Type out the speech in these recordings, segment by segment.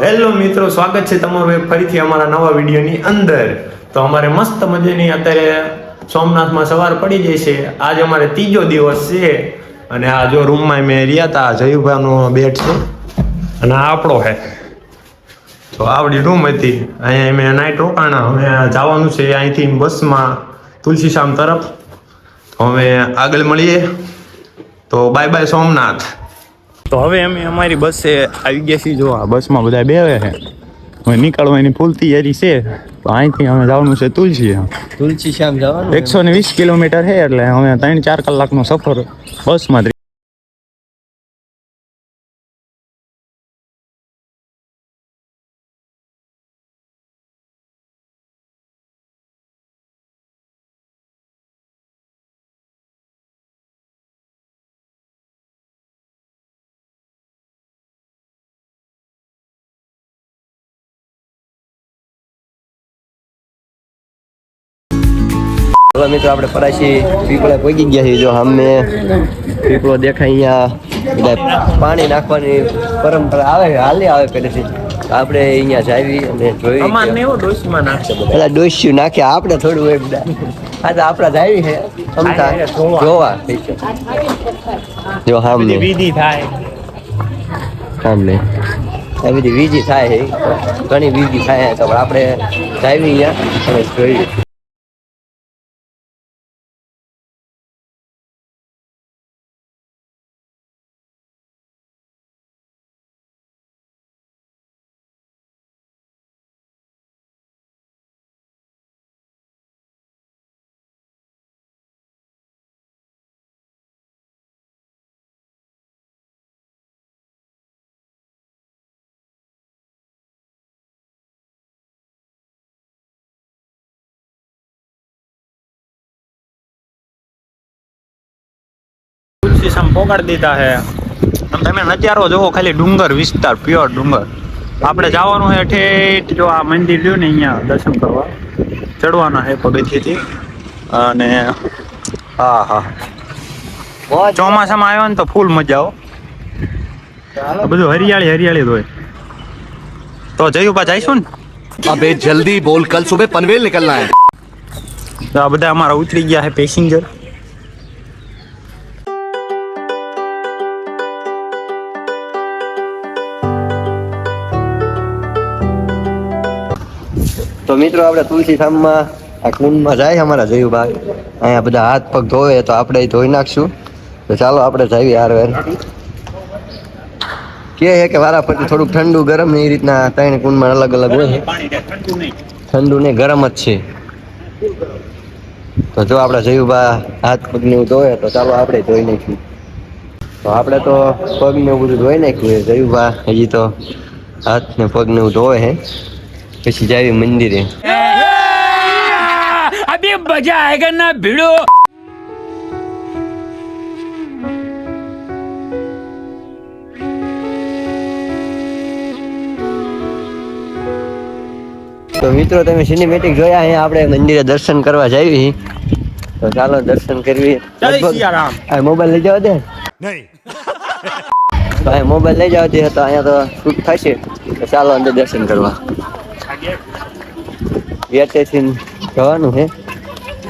Hello મિત્રો, સ્વાગત છે તમારું ફરીથી અમારા નવા વિડીયોની અંદર. તો અમારે મસ્ત મજાની અત્યારે સોમનાથમાં સવાર પડી જાય છે. આજ અમારે ત્રીજો દિવસ છે અને આ જો રૂમમાં મેં રહ્યા હતા જયુભાઈનો બેટ છે અને આપણો હે તો આવડી રૂમ હતી. અહીંયા મેં નાઇટ રોકાણા. હવે જવાનું છે અહીંથી બસમાં તુલસીશામ તરફ. તો હવે આગળ મળીએ. તો બાય બાય સોમનાથ. તો હવે અમે અમારી બસે આવી ગયા છીએ. જો આ બસમાં બધા બેવે છે. હવે નીકળવાની ફૂલ તૈયારી છે. તો અહીંથી અમે જવાનું છે તુલસી તુલસી શ્યામ જવાનું એકસો ને વીસ કિલોમીટર છે એટલે અમે ત્રણ ચાર કલાકનો સફર બસમાં જ મિત્રો આપણે પરાશી પીપળા પહોંચી ગયા છીએ. જો સામે પીપળો દેખાય અહીંયા. પાણી નાખવાની પરંપરા આવે હાલી આવે પહેલેથી. આપણે અહીંયા જાવી અને જોઈ પેલા ડોસ્યું નાખ્યા આપણે થોડું એક આ તો આપણા જાવી છે ક્ષમતા જોવા. જો સામે. વિધિ થાય. સામે. આ બધી વીજી થાય ઘણી વીજી થાય તો આપણે જાવી અહીંયા. અને જોઈએ ડિસ્ટિશન પોગાડી દીધા હે તમે નજારો જોવો ખાલી ડુંગર વિસ્તાર પ્યોર ડુંગર. આપણે જવાનું છે ઠેઠ જો આ મંદિર રહ્યું ને અહીંયા દર્શન કરવા. ચડવાના હે પગથિયેથી. અને હા હા. ચોમાસામાં આવ્યો ને તો ફૂલ મજા આવો બધું હરિયાળી હરિયાળી હોય. તો જયુભા જઈશું ને? અબે જલ્દી બોલ કલ સુબહ પનવેલ નીકળના હે. આ બધા અમારા ઉતરી ગયા છે પેસેન્જર તો મિત્રો, આપણે તુલસી ધામમાં આ કુંડમાં જાય અમારા જયુભાઈ. અહીંયા બધા હાથ પગ ધોવે તો આપણે ધોઈ નાખશું. તો ચાલો આપણે જઈએ હાર વેર. કે છે કે વારા ફરતી થોડુંક ઠંડુ ગરમ એ રીતના ત્રણ કુંડમાં અલગ અલગ હોય. ઠંડુ ને ગરમ જ છે. તો જો આપણા બા હાથ પગ ને એવું ધોવે તો ચાલો આપણે ધોઈ નાખ્યું તો આપણે તો પગ ને એવું બધું ધોઈ નાખ્યું છે જયુભા. હજી તો હાથ ને પગ ને એવું ધોવે હે. પછી જાવી મંદિરે. અભી મજા આયગા ના ભીડો. તો મિત્રો તમે સિનેમેટિક જોયા? અહીંયા આપણે મંદિરે દર્શન કરવા જાવી. તો ચાલો દર્શન કરવી મોબાઈલ લઈ જાવ દે? નહીં. તો મોબાઈલ લઈ જાવ દે તો અહીંયા તો શૂટ થશે. તો ચાલો અંદર દર્શન કરવા. વેટેથી જવાનું છે.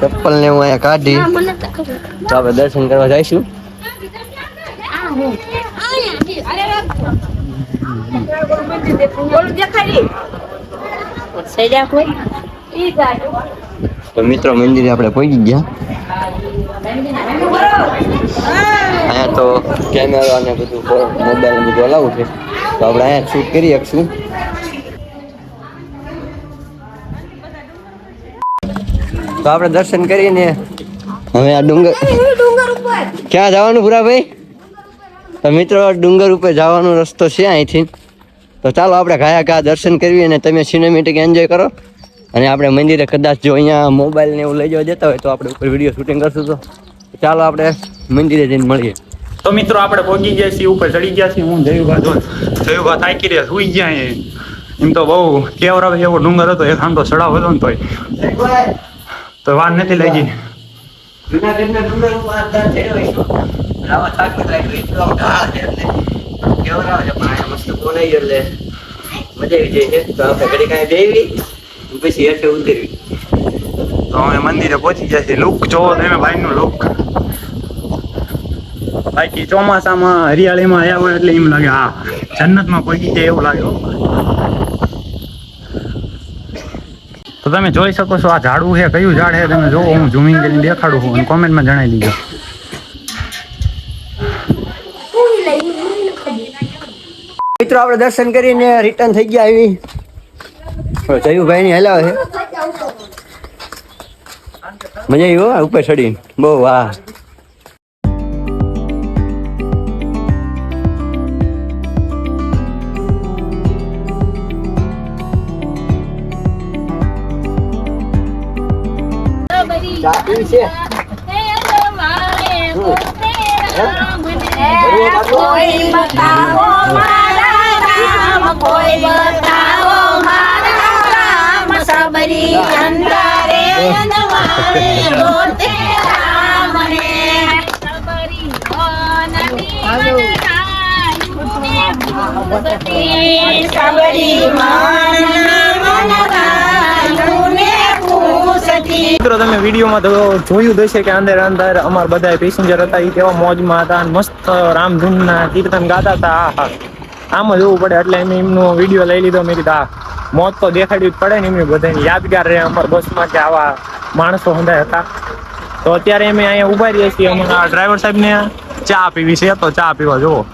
ચપ્પલ ને હું અહીંયા કાઢી. તો આપણે દર્શન કરવા જઈશું. તો મિત્રો મંદિરે આપણે પહોંચી ગયા. અહીંયા તો કેમેરા ને બધું મોબાઈલ બધું અલાવું છે. તો આપણે અહીંયા શૂટ કરી શકશું. તો આપણે દર્શન કરીને હવે આ ડુંગર ડુંગર ઉપર. ક્યાં જવાનું ભૂરાભાઈ? તો મિત્રો ડુંગર ઉપર જવાનો રસ્તો છે અહીંથી. તો ચાલો આપણે ઘાયા ઘા દર્શન કરવી અને તમે સિનેમેટિક એન્જોય કરો. અને આપણે મંદિરે કદાચ જો અહીંયા મોબાઈલ ને એવું લઈ જવા જતા હોય તો આપણે ઉપર વીડિયો શૂટિંગ કરશું તો. ચાલો આપણે મંદિરે જઈને મળીએ. તો મિત્રો આપણે પહોંચી ગયા છીએ ઉપર ચડી ગયા છીએ. હું જયુભા જો જયુભા થાકી રહ્યા સુઈ ગયા એમ તો બહુ કેવરાવે એવો ડુંગર હતો એક આમ તો ચડાવ હતો ને તોય. તો વાન નથી લઈ જુનાગઢના ડુંગર થાકી એટલો ઢાળ છે એટલે. કેવરાવે છે પણ આ મસ્ત બોલાઈ એટલે આવી જાય છે. તો આપણે ઘડી કાંઈ બેવી પછી હેઠે ઉતરવી. તો અમે મંદિરે પહોંચી ગયા છીએ. લુક જોવો તમે ભાઈનું લુક. બાકી ચોમાસામાં હરિયાળીમાં આવ્યા હોય એટલે એમ લાગે હા જન્નતમાં પહોંચી જાય એવું લાગે. તો તમે જોઈ શકો છો આ ઝાડવું છે, કયું ઝાડ છે, તમે જોવો, હું ઝૂમિંગ કરીને દેખાડું છું કોમેન્ટમાં જણાવી દીધો મિત્રો, આપણે દર્શન કરીને રિટર્ન થઈ ગયા આવી જયુભાઈ ની હલાવે છે. મજા આવી ઉપર ચડી બહુ વાહ. ચા પીવી છે કોઈ બતાવો મારા રામ કોઈ બતાવો મારા રામ સબરી અંધારે નવારે ગોતે રામ રે સબરી મિત્રો, તમે વિડીયોમાં તો જોયું હશે કે અંદર અંદર અમાર બધા પેસેન્જર હતા. એ કેવા મોજમાં હતા અને મસ્ત રામધૂનના કીર્તન ગાતા હતા. આહા. આમ જોવું પડે. એટલે એમ એમનો વીડિયો લઈ લીધો. મેં કીધું, આ મોજ તો દેખાડવી પડે ને એમની બધાને. યાદગાર રહે અમાર બસમાં કે આવા માણસો હંધાય હતા. તો અત્યારે અમે અહીંયા ઊભા રહીએ છીએ. અમારા ડ્રાઈવર સાહેબને ચા પીવી છે. તો ચા પીવા જુઓ.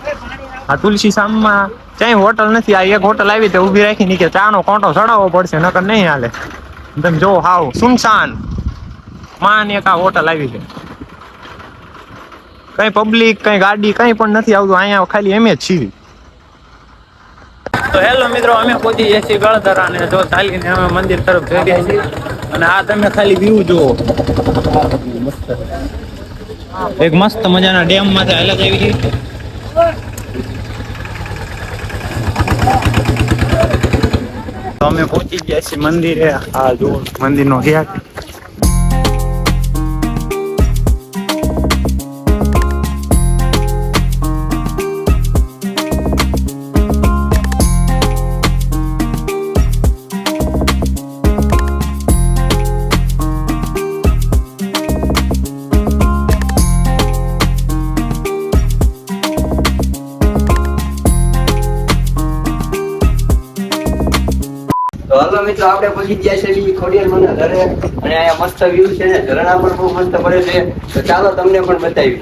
આ તુલસી સામમાં ક્યાંય હોટલ નથી. આ એક હોટલ આવી તે ઊભી રાખી કે ચાનો કોંટો ચડાવવો પડશે, નકર નહીં હાલે. તમે જો હાવ સુનસાન. માન એક આ હોટલ આવી છે. કઈ પબ્લિક કઈ ગાડી, કઈ પણ નથી આવતું. અહીંયા ખાલી એમ જ છીએ. તો હેલો મિત્રો, અમે પહોંચી જઈએ છીએ ગળધરા અને જો ચાલીને અમે મંદિર તરફ જઈ રહ્યા છીએ. અને આ તમે ખાલી વ્યૂ જુઓ. એક મસ્ત મજાના ડેમમાંથી અલગ આવી છે તો અમે પહોંચી ગયા છીએ મંદિરે. આ જો મંદિરનો ગેટ આપણે પછી ગયા છે બીજી ખોડિયાર મને ધરે અને અહીંયા મસ્ત વ્યૂ છે ને. ઝરણા પણ બહુ મસ્ત પડે છે. તો ચાલો તમને પણ બતાવી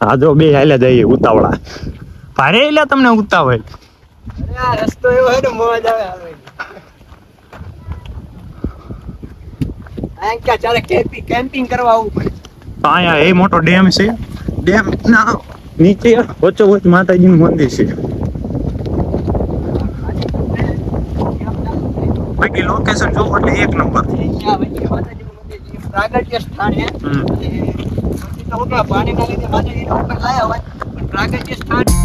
હા જો બે હાલ્યા જઈએ ઉતાવળા. ભારે એટલે તમને ઉતાવળ? આ રસ્તો એવો હોય ને મોજ આવે કેમ્પિંગ કેમ્પિંગ કરવા આવવું પડે. અહીંયા એ મોટો ડેમ છે. ડેમ ના નીચે વચ્ચો વચ્ચ માતાજીનું મંદિર છે. બાકી લોકેશન જોવો એટલે એક નંબર. માતાજીનું પ્રાગટ્ય સ્થાન છે. તો પાણીના લીધે માતાજીના ઉપર લાયા હોય પણ પ્રાગટ્ય સ્થાન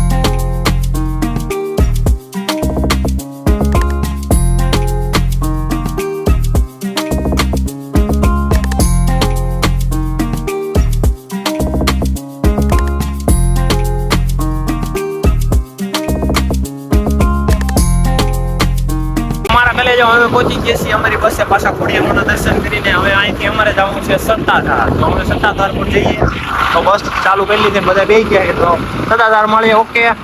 મિત્રો હવે પહોંચી ગયા છીએ અમારી બસે પાછા ખોડિયારના દર્શન કરીને. હવે અહીંથી અમારે જવું છે સત્તાધાર. તો અમે સત્તાધાર પર જઈએ. તો બસ ચાલુ કરી લીધી બધા બે ગયા તો સત્તાધાર મળીએ ઓકે.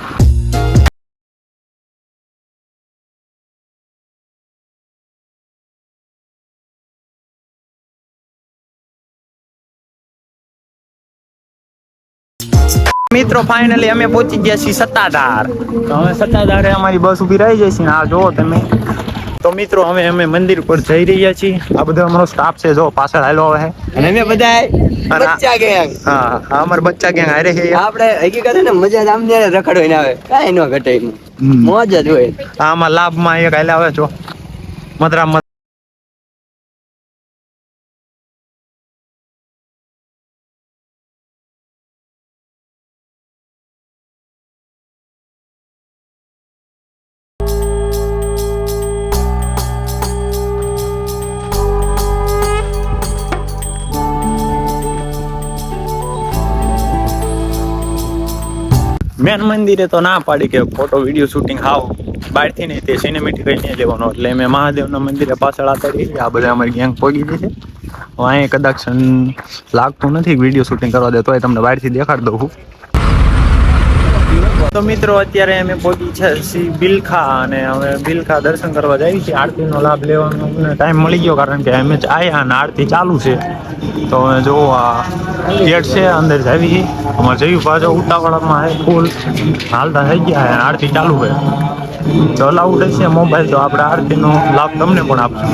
મિત્રો ફાઇનલી અમે પહોંચી ગયા છીએ સત્તાધાર. તો હવે સત્તાધારે અમારી બસ ઊભી રહી છે ને. આ જુઓ તમે. તો મિત્રો અમે અમે મંદિર પર જઈ રહ્યા છીએ. આ બધો અમારો સ્ટાફ છે જો પાછળ હાલો આવે અને અમે બધા બચ્ચા ગેંગ હા અમાર બચ્ચા ગેંગ હારે છે આપણે હકીકત ને મજા જ આમ ત્યારે રખડવાની આવે. કાઈ નો ઘટે મોજ જ હોય. આમાં લાભમાં એક હાલ આવે છો મધરામ મેન મંદિરે તો ના પાડી કે ફોટો વીડિયો શૂટિંગ હાવ. બહારથી નહીં, તે સિનેમેટિક નહીં લેવાનો. એટલે મેં મહાદેવના મંદિરે પાછળ આતા રહી આ બધા અમારી ગેંગ પગી ગઈ છે. અહીંયા કદાચ લાગતું નથી વીડિયો શૂટિંગ કરવા દે, તોય તમને બહારથી દેખાડ દઉં તો મિત્રો, અત્યારે અમે પહોંચી છે શ્રી બિલખા અને હવે બિલખા દર્શન કરવા જઈએ છીએ. આરતીનો લાભ લેવાનો અમને ટાઈમ મળી ગયો કારણ કે અમે આવ્યા અને આરતી ચાલુ છે. તો અમે જો આ ગેટ છે, અંદર જાવી. અમારે જયું પાછો ઉતાવળમાં ફૂલ. હાલતા થઈ ગયા અને આરતી ચાલુ છે. તો અલાઉડ છે મોબાઈલ તો આપણે આરતીનો લાભ તમને પણ આપશું.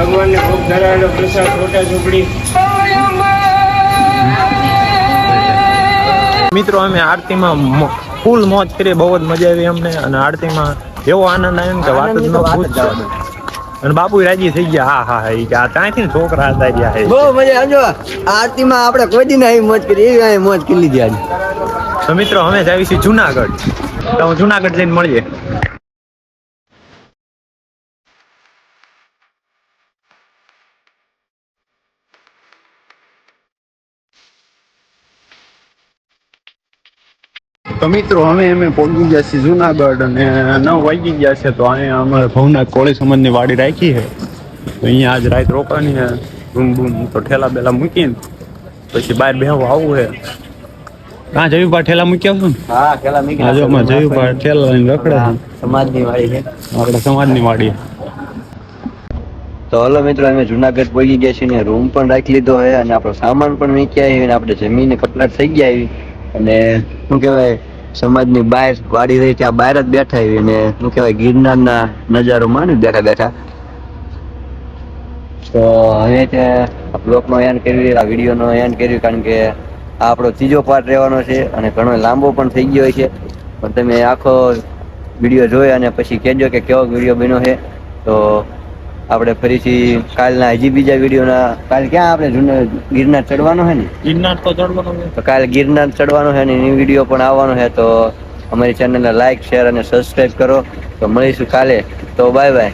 ભગવાનને ભોગ ધરાવેલો પ્રસાદ છોટા ઝૂંપડી. મિત્રો અમે આરતીમાં ફૂલ મોજ કરી બહુ જ મજા આવી અમને અને આરતીમાં એવો આનંદ આવ્યો કે વાત જ ન પૂછો. અને બાપુ રાજી થઈ ગયા. હા હા હા કે આ ત્યાંથી છોકરા હતા હે. બહુ મજા આવજો આરતીમાં આપણે કોઈ દી નહીં મોજ કરી એવી અહીં મોજ કરી લીધી આજે. તો મિત્રો અમે જાવી છીએ જુનાગઢ. તો હું જુનાગઢ જઈને મળીએ. તો મિત્રો અમે અમે પહોંચી ગયા છીએ જુનાગઢ અને નવ વાગી ગયા છે તો અહીંયા અમારે ભવનાથ કોળી સમાજની વાડી રાખી છે. તો અહીંયા આજ રાત રોકાની છે. રૂમ બૂમ તો ઠેલા બેલા મૂકીને પછી બહાર બેહવા આવવું છે. હા જયું બા ઠેલા મૂકી આવશું ને? હા ઠેલા મીકી આજે અમે જયું બા ઠેલા લઈને રખડે સમાજની વાડી છે. આપણે સમાજની વાડી. તો હલો મિત્રો અમે જુનાગઢ પહોંચી ગયા છીએ ને રૂમ પણ રાખી લીધો છે અને આપણો સામાન પણ મૂકી આવી અને આપણે જમીને કપલાટ થઈ ગયા આવી અને શું કહેવાય સમાજની બહાર વાડી રહી ત્યાં બહાર જ બેઠા આવી ને, શું કહેવાય, ગિરનારના નજારો માની બેઠા બેઠા. તો હવે તે બ્લોકનો એન્ડ કર્યું આ વિડીયોનો એન્ડ કર્યું કારણ કે આ આપણો ત્રીજો પાર્ટ રહેવાનો છે અને ઘણો લાંબો પણ થઈ ગયો છે. પણ તમે આખો વીડિયો જોઈ અને પછી કહેજો કે કેવો વીડિયો બન્યો છે. તો આપણે ફરીથી કાલના હજી બીજા વિડીયોના કાલ ક્યાં આપણે જૂનો ગિરનાર ચડવાનો છે ને? ગિરનાર તો ચડવાનો છે. તો કાલે ગિરનાર ચડવાનો છે ને એની વીડિયો પણ આવવાનો છે તો અમારી ચેનલને લાઈક શેર અને સબસ્ક્રાઈબ કરો. તો મળીશું કાલે. તો બાય બાય